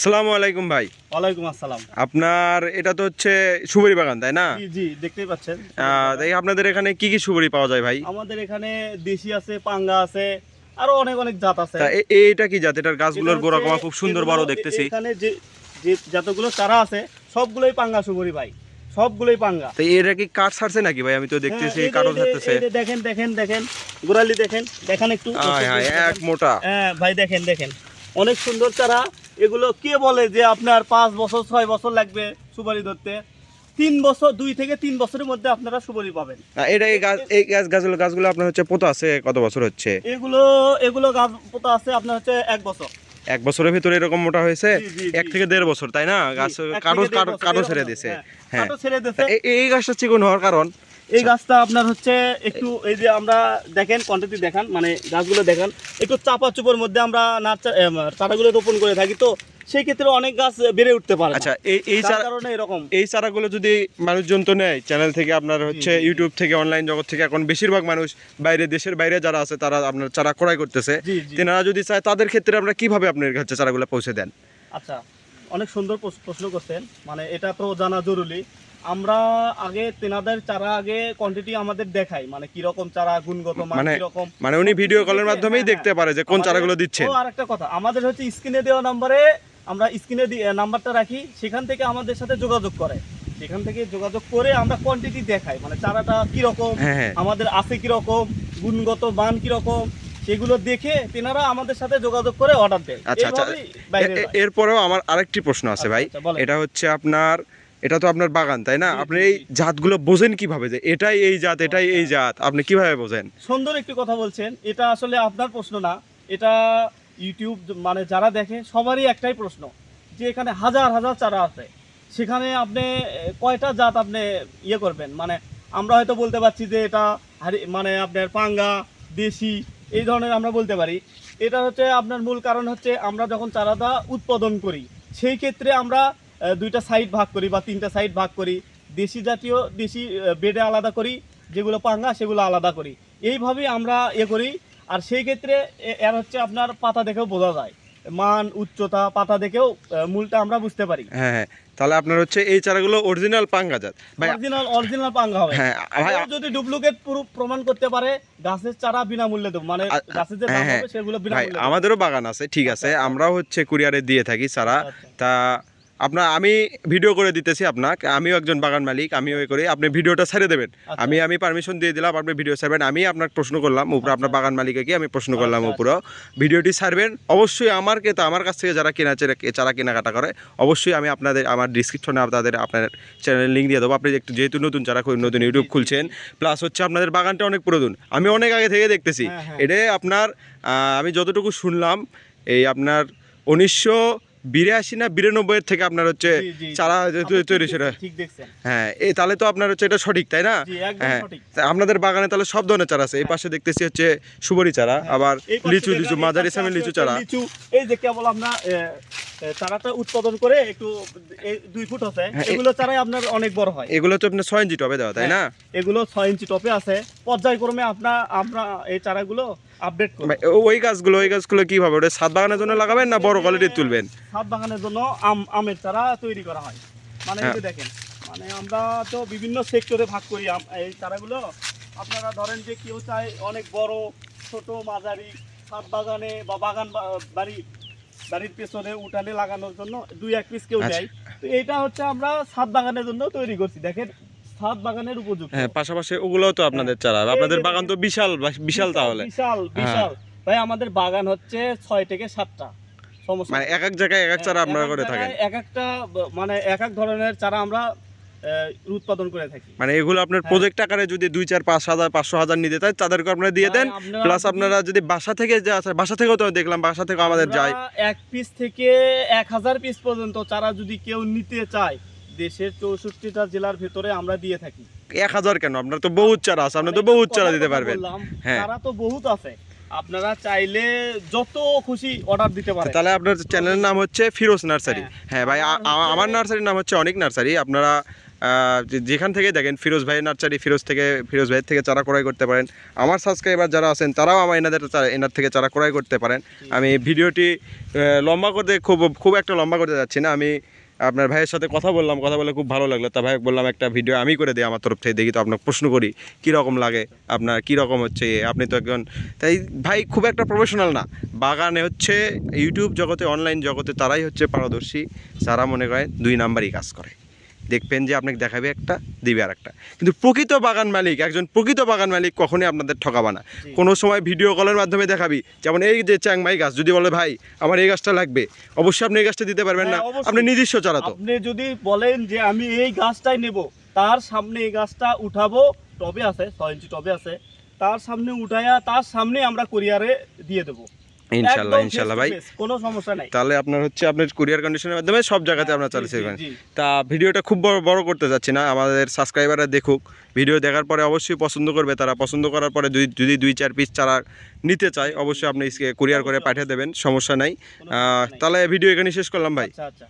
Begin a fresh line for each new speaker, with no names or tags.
আসসালামু আলাইকুম ভাই।
ওয়ালাইকুম আসসালাম।
আপনার এটা তো হচ্ছে সুবরি বাগান তাই না?
জি জি দেখতেই পাচ্ছেন।
তাই আপনাদের এখানে কি কি সুবরি পাওয়া যায় ভাই?
আমাদের এখানে দেশি আছে পাঙ্গা আছে আরও অনেক অনেক জাত আছে।
কি জাত? এটার গাছগুলোর গোড়া কমা খুব সুন্দর বড় দেখতেছি।
এখানে যে যে যতগুলো চারা আছে সবগুলোই পাঙ্গা সুবরি ভাই। সবগুলোই পাঙ্গা।
তো এটা কি কাঠ ছাড়ছে নাকি ভাই? আমি তো দেখতেছি
হ্যাঁ,
কাঠও ছাড়তেছে।
দেখেন দেখেন দেখেন গোড়ালি দেখেন দেখেন একটু।
আয় হায় এক মোটা।
হ্যাঁ ভাই দেখেন দেখেন। অনেক সুন্দর চারা এগুলো কে বলে যে আপনার পাঁচ বছর ছয় বছর লাগবে সুপারি ধরতে? তিন বছর দুই থেকে তিন বছরের মধ্যে আপনারা সুপারি পাবেন।
এটা এই গাছ এই গাছ গাছগুলো গাছগুলো আপনার হচ্ছে পোতা আছে কত বছর হচ্ছে?
এগুলো এগুলো গাছ পোতা আছে আপনার হচ্ছে এক বছর।
এক বছরের ভিতরে এরকম মোটা হয়েছে? এক থেকে দেড় বছর তাই না? গাছ ছেড়ে
হবে,
দিছে
হ্যাঁ,
হ্যাঁ।
ছেড়ে
তা এই- এই গাছটা চিকন হওয়ার কারণ
এই গাছটা আপনার হচ্ছে একটু এই যে আমরা দেখেন কোয়ান্টিটি দেখান মানে গাছগুলো দেখান। একটু চাপা চুপের মধ্যে আমরা চারাগুলো রোপণ করে থাকি। তো সেই ক্ষেত্রে অনেক গাছ বেড়ে উঠতে পারে
আচ্ছা এই এই
কারণে এরকম।
এই চারাগুলো যদি মানুষজন তো নেয় চ্যানেল থেকে আপনার হচ্ছে। ইউটিউব থেকে অনলাইন জগৎ থেকে এখন বেশিরভাগ মানুষ বাইরে দেশের বাইরে যারা আছে তারা আপনার চারা ক্রয় করতেছে। তেনারা যদি চায় তাদের ক্ষেত্রে আমরা কীভাবে আপনার কাছে চারাগুলো পৌঁছে দেন?
আচ্ছা অনেক সুন্দর প্রশ্ন করছেন। মানে এটা তো জানা জরুরি। আমরা আগে তেনাদের চারা আগে কোয়ান্টিটি আমাদের দেখাই মানে কীরকম চারা গুণগত মান
মানে
কীরকম।
মানে উনি ভিডিও কলের মাধ্যমেই
হ্যাঁ,
দেখতে পারে যে কোন চারাগুলো দিচ্ছে
ও আর একটা কথা আমাদের হচ্ছে স্ক্রিনে দেওয়া নাম্বারে আমরা স্ক্রিনে নাম্বারটা রাখি সেখান থেকে আমাদের সাথে যোগাযোগ করে। সেখান থেকে যোগাযোগ করে আমরা কোয়ান্টিটি দেখাই মানে চারাটা কীরকম
হ্যাঁ হ্যাঁ।
আমাদের আছে কীরকম গুণগত মান কীরকম সেগুলো দেখে তেনারা আমাদের সাথে যোগাযোগ করে অর্ডার দেয়।
আচ্ছা, আচ্ছা। এরপরেও আমার আরেকটি প্রশ্ন আছে ভাই।
আচ্ছা,
এটা হচ্ছে আপনার এটা তো আপনার বাগান তাই না? আপনি এই। জাতগুলো বোঝেন কীভাবে যে এটাই এই জাত এটাই এই জাত আপনি কীভাবে বোঝেন?
সুন্দর একটি কথা বলছেন এটা আসলে আপনার প্রশ্ন না এটা ইউটিউব মানে যারা দেখে সবারই একটাই প্রশ্ন যে এখানে হাজার হাজার চারা আছে সেখানে আপনি কয়টা জাত আপনি ইয়ে করবেন? মানে আমরা হয়তো বলতে পারছি যে এটা মানে আপনার পাঙ্গা দেশি এই ধরনের আমরা বলতে পারি। এটা হচ্ছে আপনার মূল কারণ হচ্ছে আমরা যখন চারাটা উৎপাদন করি সেই ক্ষেত্রে আমরা দুইটা সাইড ভাগ করি বা তিনটা সাইড ভাগ করি। দেশি জাতীয় দেশি বেডে আলাদা করি যেগুলো পাঙ্গা সেগুলো আলাদা করি। এইভাবেই আমরা ইয়ে করি। আর সেই ক্ষেত্রে এ- এর হচ্ছে আপনার পাতা দেখেও বোঝা যায়। মান উচ্চতা পাতা দেখেও মূলটা আমরা বুঝতে পারি।
হ্যাঁ হ্যাঁ। তাহলে আপনার হচ্ছে এই চারাগুলো অরিজিনাল পাঙ্গা জাত। ভাই
অরিজিনাল অরিজিনাল পাঙ্গা হবে।
হ্যাঁ ভাই
যদি ডুপ্লিকেট প্রুফ প্রমাণ করতে পারে গাছের চারা বিনামূল্যে দেবো। মানে গাছের যে দাম
হ্যাঁ,
হবে সেগুলো বিনামূল্যে
আমাদেরও বাগান আছে ঠিক আছে।
আচ্ছা।
আমরাও হচ্ছে কুরিয়ারে দিয়ে থাকি চারা।
আচ্ছা।
তা আপনার আমি ভিডিও করে দিতেছি আপনাকে। আমিও একজন বাগান মালিক আমিও এ করি আপনি ভিডিওটা ছেড়ে দেবেন।
আচ্ছা।
আমি আমি পারমিশন দিয়ে দিলাম আপনি ভিডিও ছাড়বেন। আমি আপনার প্রশ্ন করলাম উপরে আপনার বাগান মালিকে কি আমি প্রশ্ন করলাম
আচ্ছা,
উপরেও। ভিডিওটি ছাড়বেন। অবশ্যই আমার কে আমার কাছ থেকে যারা কেনা চারা- চারা কেনাকাটা করে অবশ্যই আমি আপনাদের আমার ডিসক্রিপশনে আপনাদের আপনার চ্যানেল লিঙ্ক দিয়ে দেবো। আপনি একটু যেহেতু নতুন যারা নতুন ইউটিউব খুলছেন প্লাস হচ্ছে আপনাদের বাগানটা অনেক পুরাতন। আমি অনেক আগে থেকে দেখতেছি।
হ্যাঁ, হ্যাঁ।
এটা আপনার আমি যতটুকু শুনলাম এই আপনার উনিশশো বিরাশি না বিরানব্বই থেকে আপনার হচ্ছে। চারা তৈরি সেটা। হ্যাঁ এই তাহলে তো আপনার হচ্ছে এটা সঠিক তাই না? হ্যাঁ আপনাদের বাগানে তাহলে সব ধরনের চারা আছে। এই পাশে দেখতেছি হচ্ছে সুবরি চারা আবার
হ্যাঁ। পাশে
লিচু লিচু মাঝারি সামনে লিচু চারা।
লিচু। এই যে কেবল আমরা এ, চারাটা উৎপাদন করে একটু দুই ফুট আছে।
হ্যাঁ,
এগুলো চারাই আপনার অনেক বড় হয়।
এগুলো তো আপনার ছয় ইঞ্চি টবে দেওয়া তাই না?
এগুলো ছয় ইঞ্চি টপে আছে। পর্যায়ক্রমে আপনার আমরা এই চারাগুলো আপডেট
ভাই, ওই গাছগুলো ওই গাছগুলো কীভাবে? ওটা সাত বাগানের জন্য লাগাবেন না বড় কোয়ালিটির তুলবেন?
ছাদ বাগানের জন্য আম আমের চারা তৈরি করা হয়। মানে এই
হ্যাঁ।
দেখেন মানে আমরা তো বিভিন্ন সেক্টরে ভাগ করি এই চারাগুলো। আপনারা ধরেন যে কেউ চায় অনেক বড় ছোট মাঝারি ছাদ বাগানে বা বাগান বাড়ি বাড়ির পেছনে উঠানে লাগানোর জন্য দুই এক পিস কেউ
আচ্ছা।
দেয়। তো এটা হচ্ছে আমরা ছাদ বাগানের জন্য তৈরি করছি। দেখেন ছাদ বাগানের উপযুক্ত।
হ্যাঁ পাশাপাশি ওগুলোও তো আপনাদের চারা।
এই
আপনাদের বাগান তো বিশাল বিশাল তাহলে।
বিশাল বিশাল। ভাই আমাদের বাগান হচ্ছে ছয় থেকে সাতটা।
মানে এক এক জায়গায় এক এক চারা
হ্যাঁ,
আপনারা করে থাকেন?
এক একটা মানে এক এক ধরনের চারা আমরা উৎপাদন করে থাকি।
মানে এগুলো আপনার
হ্যাঁ।
প্রজেক্ট আকারে যদি দুই চার পাঁচ হাজার পাঁচশো হাজার নিতে চায় তাদেরকে আপনারা দিয়ে দেন। প্লাস আপনারা যদি বাসা থেকে যে বাসা থেকেও তো দেখলাম বাসা থেকে আমাদের যায়।
এক পিস থেকে এক হাজার পিস পর্যন্ত চারা যদি কেউ নিতে চায় দেশের চৌষট্টিটা জেলার ভেতরে আমরা দিয়ে থাকি।
এক হাজার কেন? আপনার তো বহুত চারা আছে আপনি তো বহুত চারা দিতে পারবেন। হ্যাঁ।
চারা তো বহুত আছে। আপনারা চাইলে যত খুশি অর্ডার দিতে পারেন।
তাহলে আপনার চ্যানেলের নাম হচ্ছে ফিরোজ নার্সারি।
হ্যাঁ।
হ্যাঁ ভাই
হচ্ছে-
আমার নার্সারির নাম হচ্ছে অনেক নার্সারি। আপনারা যেখান থেকে দেখেন ফিরোজ ভাইয়ের নার্সারি ফিরোজ থেকে ফিরোজ ভাইয়ের থেকে চারা ক্রয় করতে পারেন। আমার সাবস্ক্রাইবার যারা আছেন তারাও আমার এনাদের এনার থেকে চারা ক্রয় করতে পারেন। আমি ভিডিওটি লম্বা করতে খুব খুব একটা লম্বা করতে যাচ্ছি না। আমি আপনার ভাইয়ের সাথে কথা বললাম, কথা বলে খুব ভালো লাগল। তা ভাই বললাম, একটা ভিডিও আমি করে দিই আমার তরফ থেকে, দেখি তো আপনার প্রশ্ন করি, কীরকম লাগে? আপনার কীরকম হচ্ছে? আপনি তো একজন তাই ভাই খুব একটা প্রফেশনাল না। বাগানে হচ্ছে ইউটিউব জগতে অনলাইন জগতে তারাই হচ্ছে পারদর্শী। যারা মনে করেন, দুই নাম্বারই কাজ করে। দেখবেন যে আপনাকে দেখাবে একটা দিবে আর একটা কিন্তু প্রকৃত বাগান মালিক একজন প্রকৃত বাগান মালিক কখনোই আপনাদের ঠকাবা না। কোনো সময় ভিডিও কলের মাধ্যমে দেখাবি যেমন এই যে চ্যাংমাই গাছ যদি বলে ভাই আমার এই গাছটা লাগবে। অবশ্যই আপনি এই গাছটা দিতে পারবেন না।
হ্যাঁ,
আপনি নিজস্ব চারা তো
আপনি যদি বলেন যে আমি এই গাছটাই নেব তার সামনে এই গাছটা উঠাবো টবে আছে ছয় ইঞ্চি টবে আছে তার সামনে উঠাইয়া তার সামনে আমরা কুরিয়ারে দিয়ে দেবো।
ইনশাল্লাহ ইনশাল্লাহ ভাই।
কোনো সমস্যা নাই।
তাহলে আপনার হচ্ছে আপনার কুরিয়ার কন্ডিশনের মাধ্যমে সব জায়গাতে আপনার চালিয়ে
জি,
দেবেন
জি, জি।
তা ভিডিওটা খুব বড় বড় করতে যাচ্ছি না আমাদের সাবস্ক্রাইবাররা দেখুক। ভিডিও দেখার পরে অবশ্যই পছন্দ করবে তারা পছন্দ করার পরে যদি যদি দুই চার পিস চারা নিতে চায় অবশ্যই আপনি কুরিয়ার করে পাঠিয়ে দেবেন সমস্যা নাই।
সমস্যা নাই।
তাহলে ভিডিও এখানে শেষ করলাম ভাই।
আচ্ছা আচ্ছা।